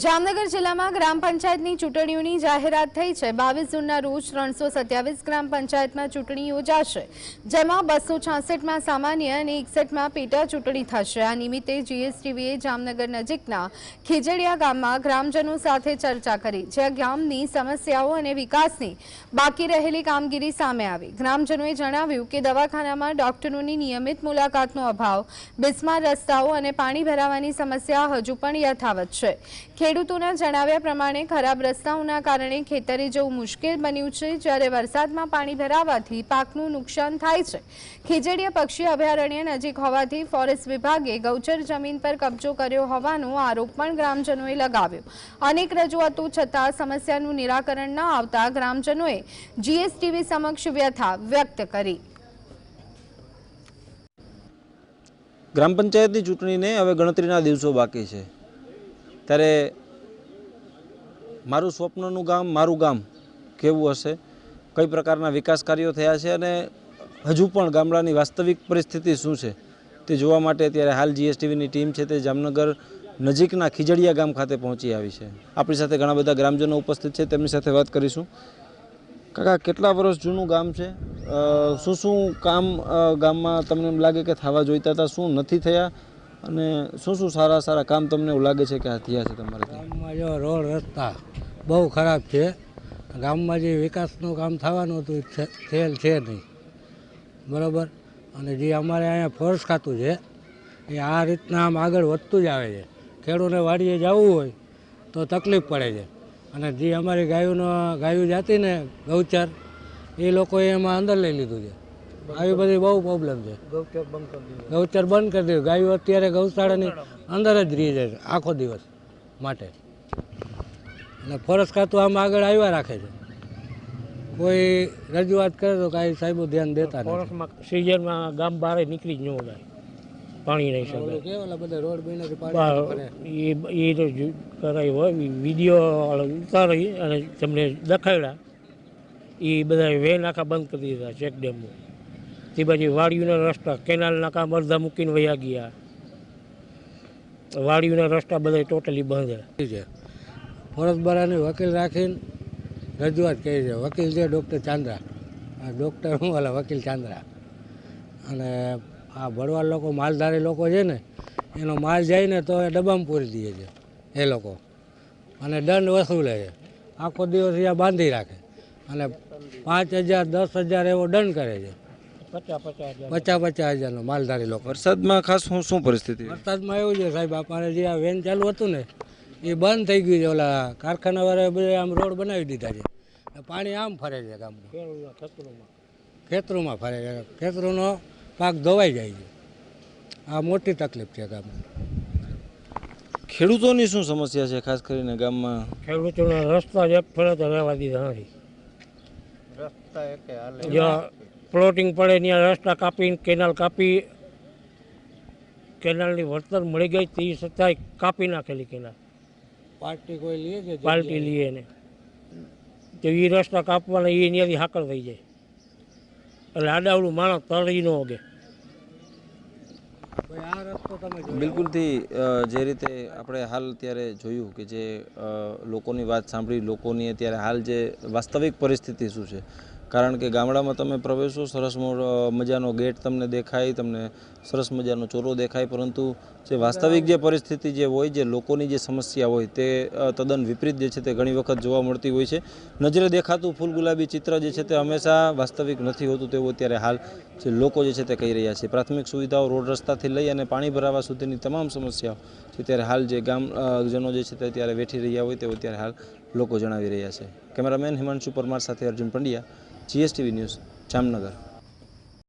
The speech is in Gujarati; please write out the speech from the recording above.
જામનગર જિલ્લામાં ગ્રામ પંચાયતની ચૂંટણીઓની જાહેરાત થઈ છે. બાવીસ જૂનના રોજ ત્રણસો સત્યાવીસ ગ્રામ પંચાયતમાં ચૂંટણી યોજાશે, જેમાં બસો છાસઠમાં સામાન્ય અને એકસઠમાં પેટા ચૂંટણી થશે. આ નિમિત્તે જીએસટીવીએ જામનગર નજીકના ખેજડિયા ગામમાં ગ્રામજનો સાથે ચર્ચા કરી, જ્યાં ગામની સમસ્યાઓ અને વિકાસની બાકી રહેલી કામગીરી સામે આવી. ગ્રામજનોએ જણાવ્યું કે દવાખાનામાં ડોક્ટરોની નિયમિત મુલાકાતનો અભાવ, બિસ્માર રસ્તાઓ અને પાણી ભરાવાની સમસ્યા હજુ પણ યથાવત છે. ખેડૂતોના જણાવ્યા પ્રમાણે ખરાબ રસ્તાઓના કારણે ખેતરે જવું મુશ્કેલ બન્યું છે. જ્યારે વરસાદમાં પાણી ભરાવાથી પાકનું નુકસાન થાય છે. ખેજડીયા પક્ષી અભયારણ્ય નજીક હોવાથી ફોરેસ્ટ વિભાગે ગૌચર જમીન પર કબજો કર્યો હોવાનો આરોપ પણ ગ્રામજનોએ લગાવ્યો. અનેક રજૂઆતો છતાં સમસ્યાનું નિરાકરણ ન આવતા ગ્રામજનોએ જીએસટીવી સમક્ષ વ્યથા વ્યક્ત કરી. ગ્રામ પંચાયતની ચૂંટણીને હવે ગણતરીના દિવસો બાકી છે. ત્યારે મારું સ્વપ્નનું ગામ, મારું ગામ કેવું હશે? કઈ પ્રકારના વિકાસ કાર્યો થયા છે અને હજુ પણ ગામડાની વાસ્તવિક પરિસ્થિતિ શું છે? તે જોવા માટે અત્યારે હાલ જીએસટીવીની ટીમ છે તે જામનગર નજીકના ખીજડીયા ગામ ખાતે પહોંચી આવી છે. આપણી સાથે ઘણા બધા ગ્રામજનો ઉપસ્થિત છે, તેમની સાથે વાત કરીશું. કાકા, કેટલા વર્ષ જૂનું ગામ છે? શું શું કામ ગામમાં તમને એમ લાગે કે થવા જોઈતા હતા, શું નથી થયા? અને શું શું સારા સારા કામ તમને એવું લાગે છે કે આ થયા છે તમારે ગામમાં જો રોડ રસ્તા બહુ ખરાબ છે. ગામમાં જે વિકાસનું કામ થવાનું હતું થયેલ છે નહીં. બરાબર? અને જે અમારે અહીંયા ફોરેસ્ટ ખાતું છે, એ આ રીતના આમ આગળ વધતું જ આવે છે. ખેડૂને વાડીએ જવું હોય તો તકલીફ પડે છે. અને જે અમારી ગાયોનો, ગાયો જાતી ને ગૌચર, એ લોકોએ એમાં અંદર લઈ લીધું છે. આવી બધી બહુ પ્રોબ્લેમ છે. ગૌચર બંધ કરી દીધું. ગાયો અત્યારે ગૌશાળાની અંદર જ રહી જાય છે આખો દિવસ માટે. અને ફોરેસ્ટ ખાતું આમ આગળ આવ્યા રાખે છે. કોઈ રજૂઆત કરે તો કાંઈ સાહેબો ધ્યાન દેતા નથી. સિઝનમાં ગામ બહાર નીકળી જ ન જાય. પાણી નહીં શકે ઓલું બધા રોડ બન્યા પાણી એ એ તો કરાય હોય વીડિયો ઉતારી અને તમને દેખાડ્યા. એ બધા વેન આખા બંધ કરી દીધા ચેક ડેમમાં તે બાજુ વાડીઓના રસ્તા, કેનાલના કામ અડધા મૂકીને વયા ગયા. વાડીઓના રસ્તા બધા ટોટલી બંધ. છે. ફોરેસ્ટ બરાની વકીલ રાખીને રજૂઆત કરી છે. વકીલ છે ડૉક્ટર ચાંદ્રા. ડૉક્ટર હું વાલા વકીલ ચાંદ્રા. અને આ ભરવાડ લોકો, માલધારી લોકો છે ને, એનો માલ જાય ને તો એ ડબ્બામાં પૂરી દે છે, એ લોકો. અને દંડ વસૂલે છે. આખો દિવસ અહીંયા બાંધી રાખે. અને પાંચ હજાર, દસ હજાર એવો દંડ કરે છે. પચાસ પચાસ હજાર. પચાસ પચાસ હજારનો માલધારી લોકો વરસાદમાં ખાસ શું શું પરિસ્થિતિ? વરસાદમાં એવું છે સાહેબ આપણે જે આ વેન ચાલુ હતું ને એ બંધ થઈ ગયું છે. ઓલા કારખાનાવાળાએ બધા આમ રોડ બનાવી દીધા છે. પાણી આમ ફરે છે ગામમાં ખેતરોમાં ખેતરોમાં. ફરે છે. ખેતરોનો પાક ધોવાઈ જાય છે. આ મોટી તકલીફ છે ગામમાં. ખેડૂતોની શું સમસ્યા છે ખાસ કરીને ગામમાં? ખેડૂતોના રસ્તા એક ફરે તો રહેવા દીધા નથી. પ્લોટિંગ પડે ત્યાં રસ્તા કાપીને કેનાલ કાપી કેનાલની વળતર મળી ગઈ તે છતાંય કાપી નાખેલી કેનાલ. પાર્ટી કોઈ લઈએ છે પાલટી લઈએ ને તો એ રસ્તા કાપવાના એ ત્યાંથી હાકળ થઈ જાય. એટલે આડાવડું માણસ તળી ન ઓગે. આ રસ્તો તમે બિલકુલથી જે રીતે આપણે હાલ અત્યારે જોયું કે જે લોકોની વાત સાંભળી લોકોની અત્યારે હાલ જે વાસ્તવિક પરિસ્થિતિ શું છે કારણ કે ગામડામાં તમે પ્રવેશો, સરસ મજાનો ગેટ તમને દેખાય, તમને સરસ મજાનો ચોરો દેખાય, પરંતુ જે વાસ્તવિક જે પરિસ્થિતિ જે હોય, જે લોકોની જે સમસ્યા હોય, તે તદ્દન વિપરીત જે છે તે ઘણી વખત જોવા મળતી હોય છે. નજરે દેખાતું ફૂલ ગુલાબી ચિત્ર જે છે તે હંમેશા વાસ્તવિક નથી હોતું, તેવું અત્યારે હાલ જે લોકો જે છે તે કહી રહ્યા છે. પ્રાથમિક સુવિધાઓ રોડ રસ્તાથી લઈ અને પાણી ભરાવા સુધીની તમામ સમસ્યાઓ છે ત્યારે હાલ જે ગામજનો જે છે તે અત્યારે વેઠી રહ્યા હોય તેઓ અત્યારે હાલ લોકો જણાવી રહ્યા છે. કેમેરામેન હિમાંશુ પરમાર સાથે અર્જુન પંડ્યા, જીએસટીવી ન્યૂઝ જામનગર.